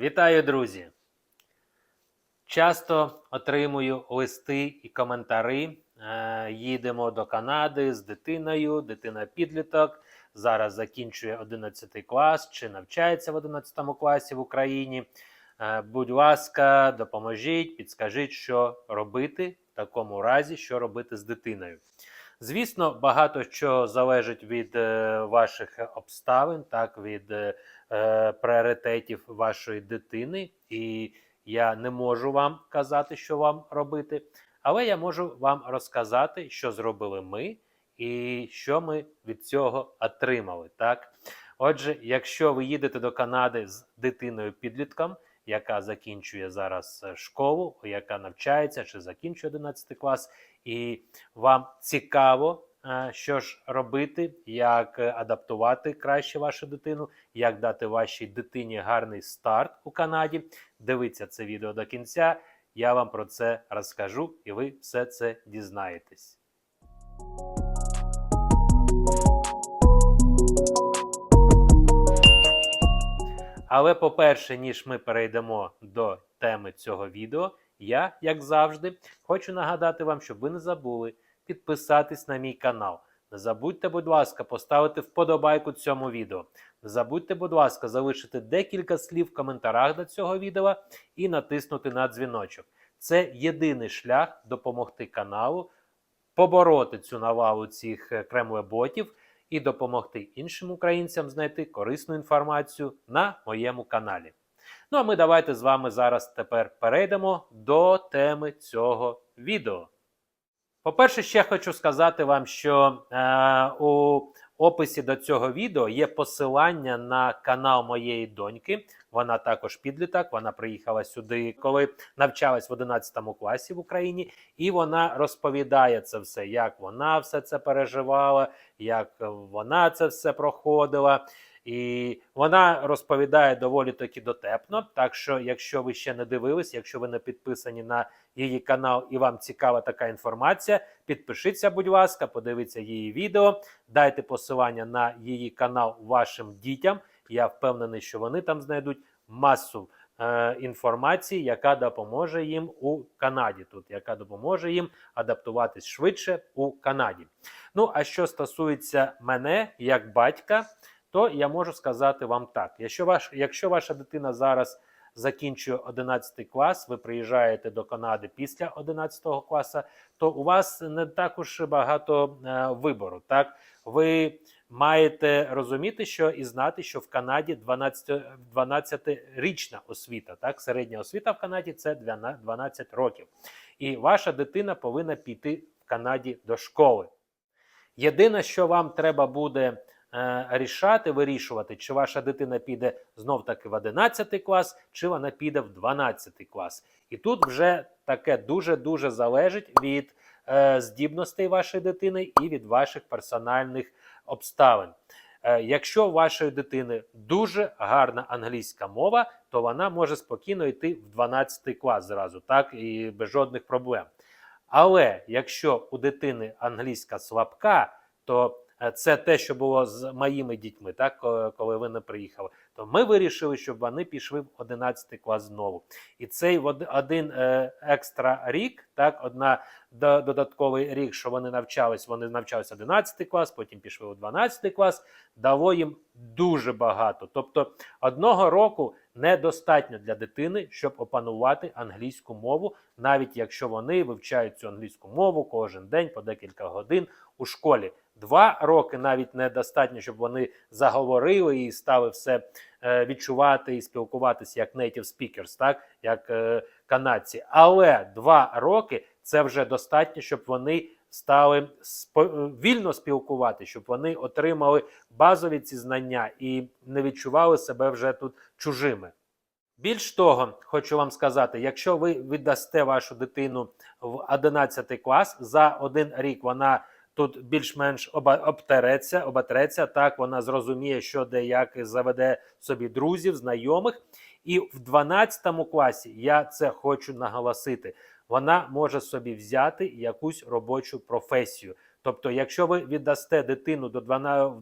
Вітаю, друзі! Часто отримую листи і коментарі. Е, Їдемо до Канади з дитиною, дитина підліток. Зараз закінчує 11 клас чи навчається в 11 класі в Україні. Е, Будь ласка, допоможіть, підскажіть, що робити в такому разі, що робити з дитиною. Звісно, багато що залежить від е, ваших обставин, так від е, е, пріоритетів вашої дитини, і я не можу вам казати, що вам робити, але я можу вам розказати, що зробили ми, і що ми від цього отримали. Так, отже, якщо ви їдете до Канади з дитиною підлітком, яка закінчує зараз е, школу, яка навчається чи закінчує 11 клас, і вам цікаво, е, що ж робити, як е, адаптувати краще вашу дитину, як дати вашій дитині гарний старт у Канаді. Дивіться це відео до кінця. Я вам про це розкажу, і ви все це дізнаєтесь. Але, по-перше, ніж ми перейдемо до теми цього відео, я, як завжди, хочу нагадати вам, щоб ви не забули підписатись на мій канал. Не забудьте, будь ласка, поставити вподобайку цьому відео. Не забудьте, будь ласка, залишити декілька слів в коментарях до цього відео і натиснути на дзвіночок. Це єдиний шлях допомогти каналу побороти цю навалу цих е, кремлеботів і допомогти іншим українцям знайти корисну інформацію на моєму каналі. Ну а ми давайте з вами зараз тепер перейдемо до теми цього відео. По-перше, ще хочу сказати вам, що е, у описі до цього відео є посилання на канал моєї доньки. Вона також підліток. Вона приїхала сюди, коли навчалась в 11 класі в Україні, і вона розповідає це все, як вона все це переживала, як вона це все проходила. І вона розповідає доволі таки дотепно. Так що, якщо ви ще не дивились, якщо ви не підписані на її канал і вам цікава така інформація, підпишіться, будь ласка, подивіться її відео, дайте посилання на її канал вашим дітям. Я впевнений, що вони там знайдуть масу е, інформації, яка допоможе їм у Канаді, тут яка допоможе їм адаптуватись швидше у Канаді. Ну а що стосується мене як батька, то я можу сказати вам так: якщо ваш, якщо ваша дитина зараз закінчує 11 клас, ви приїжджаєте до Канади після 11 класу, то у вас не також багато е, вибору. Так, ви маєте розуміти, що і знати, що в Канаді 12, 12-річна освіта. Так, середня освіта в Канаді це 12 років, і ваша дитина повинна піти в Канаді до школи. Єдине, що вам треба буде е, рішати, вирішувати, чи ваша дитина піде знов таки в 11 клас, чи вона піде в 12 клас. І тут вже таке дуже-дуже залежить від е, здібностей вашої дитини і від ваших персональних обставин. Е, якщо у вашої дитини дуже гарна англійська мова, то вона може спокійно йти в 12 клас зразу, так і без жодних проблем. Але якщо у дитини англійська слабка, то це те, що було з моїми дітьми, так коли ви не приїхали, то ми вирішили, щоб вони пішли в 11 клас знову. І цей один е, екстра рік, так, одна додатковий рік, що вони навчались, вони навчалися 11 клас, потім пішли у 12 клас, дало їм дуже багато. Тобто одного року недостатньо для дитини, щоб опанувати англійську мову, навіть якщо вони вивчають цю англійську мову кожен день по декілька годин у школі. Два роки навіть недостатньо, щоб вони заговорили і стали все е, відчувати і спілкуватися як native speakers, так як е, канадці. Але два роки це вже достатньо, щоб вони стали спо- вільно спілкувати, щоб вони отримали базові ці знання і не відчували себе вже тут чужими. Більш того, хочу вам сказати, якщо ви віддасте вашу дитину в 11 клас, за один рік вона тут більш-менш обтереться, оботреться, так вона зрозуміє, що де як заведе собі друзів, знайомих. І в 12 класі я це хочу наголосити. Вона може собі взяти якусь робочу професію. Тобто, якщо ви віддасте дитину до 12,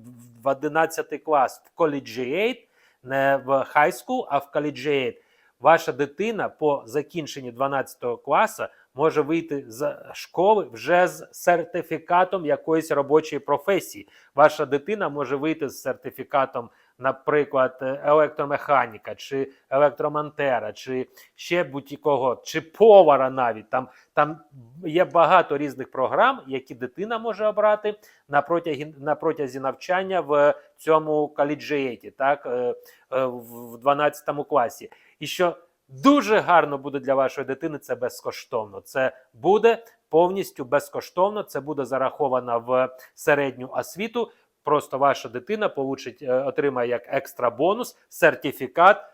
в 11 клас в collegiate, не в high school, а в collegiate, ваша дитина по закінченні 12 класу може вийти з школи вже з сертифікатом якоїсь робочої професії. Ваша дитина може вийти з сертифікатом, наприклад, е, електромеханіка, чи електромонтера, чи ще будь-якого, чи повара навіть. Там, там є багато різних програм, які дитина може обрати на протязі, на протязі навчання в цьому коледжієті, так, е, е, в 12 класі. І що дуже гарно буде для вашої дитини, це безкоштовно. Це буде повністю безкоштовно. Це буде зараховано в середню освіту. Просто ваша дитина получить, е, отримає як екстра бонус сертифікат.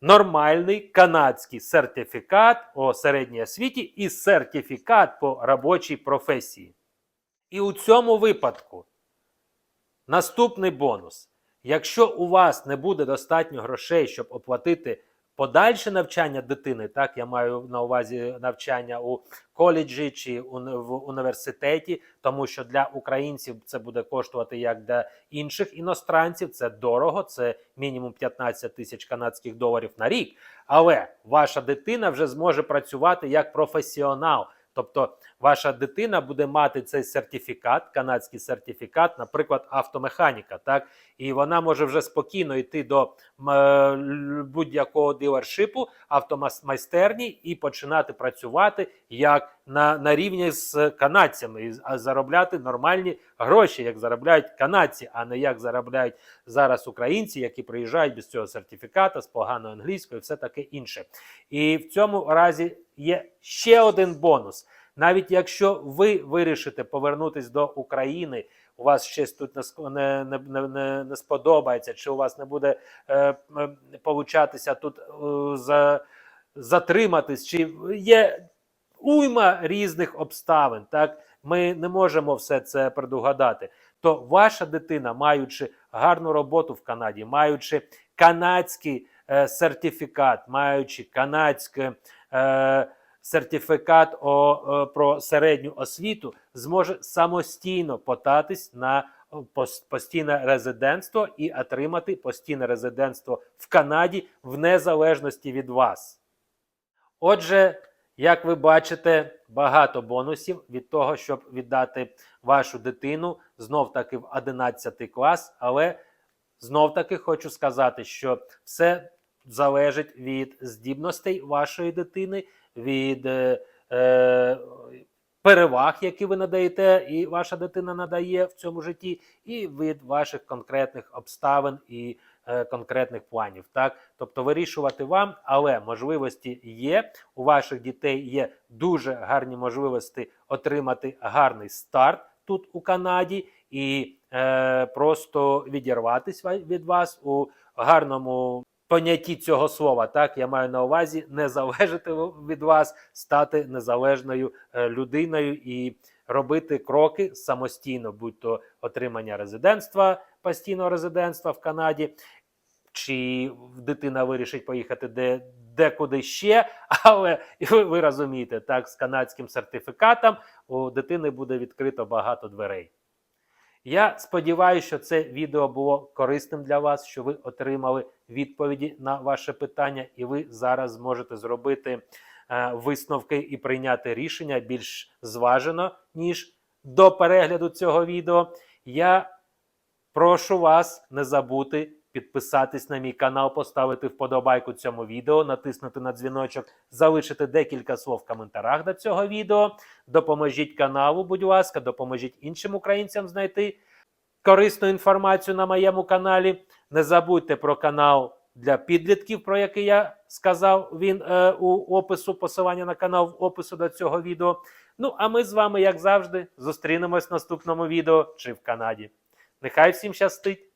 Нормальний канадський сертифікат о середній освіті і сертифікат по робочій професії. І у цьому випадку наступний бонус. Якщо у вас не буде достатньо грошей, щоб оплатити подальше навчання дитини, так я маю на увазі навчання у коледжі чи в університеті, тому що для українців це буде коштувати як для інших іностранців. Це дорого, це мінімум 15 тисяч канадських доларів на рік. Але ваша дитина вже зможе працювати як професіонал. Тобто ваша дитина буде мати цей сертифікат, канадський сертифікат, наприклад, автомеханіка, так і вона може вже спокійно йти до е, будь-якого дилершипу, автомайстерні і починати працювати як на, на рівні з канадцями, а заробляти нормальні гроші, як заробляють канадці, а не як заробляють зараз українці, які приїжджають без цього сертифіката з поганою англійською, і все таке інше. І в цьому разі є ще один бонус. Навіть якщо ви вирішите повернутись до України, у вас щось тут не, не, не, не, сподобається, чи у вас не буде е, получатися тут е, за, затриматись, чи є уйма різних обставин, так ми не можемо все це предугадати. То ваша дитина, маючи гарну роботу в Канаді, маючи канадський е, сертифікат, маючи канадське е, сертифікат о, е, про середню освіту, зможе самостійно податись на постійне резидентство і отримати постійне резидентство в Канаді в незалежності від вас. Отже, як ви бачите, багато бонусів від того, щоб віддати вашу дитину знов таки в 11 клас, але знов таки хочу сказати, що все залежить від здібностей вашої дитини, від е, е, переваг, які ви надаєте, і ваша дитина надає в цьому житті, і від ваших конкретних обставин і е, конкретних планів. Так, тобто вирішувати вам, але можливості є. У ваших дітей є дуже гарні можливості отримати гарний старт тут у Канаді і е, просто відірватись ва- від вас у гарному понятті цього слова. Так, я маю на увазі не залежати від вас, стати незалежною е, людиною і робити кроки самостійно, будь то отримання резидентства, постійного резидентства в Канаді, чи дитина вирішить поїхати де, декуди ще, але ви, ви розумієте, так, з канадським сертифікатом у дитини буде відкрито багато дверей. Я сподіваюся, що це відео було корисним для вас, що ви отримали відповіді на ваше питання, і ви зараз зможете зробити е, висновки і прийняти рішення більш зважено, ніж до перегляду цього відео. Я прошу вас не забути підписатись на мій канал, поставити вподобайку цьому відео, натиснути на дзвіночок, залишити декілька слов в коментарях до цього відео. Допоможіть каналу, будь ласка, допоможіть іншим українцям знайти корисну інформацію на моєму каналі. Не забудьте про канал для підлітків, про який я сказав. Він е, у опису посилання на канал в опису до цього відео. Ну а ми з вами, як завжди, зустрінемось в наступному відео чи в Канаді. Нехай всім щастить!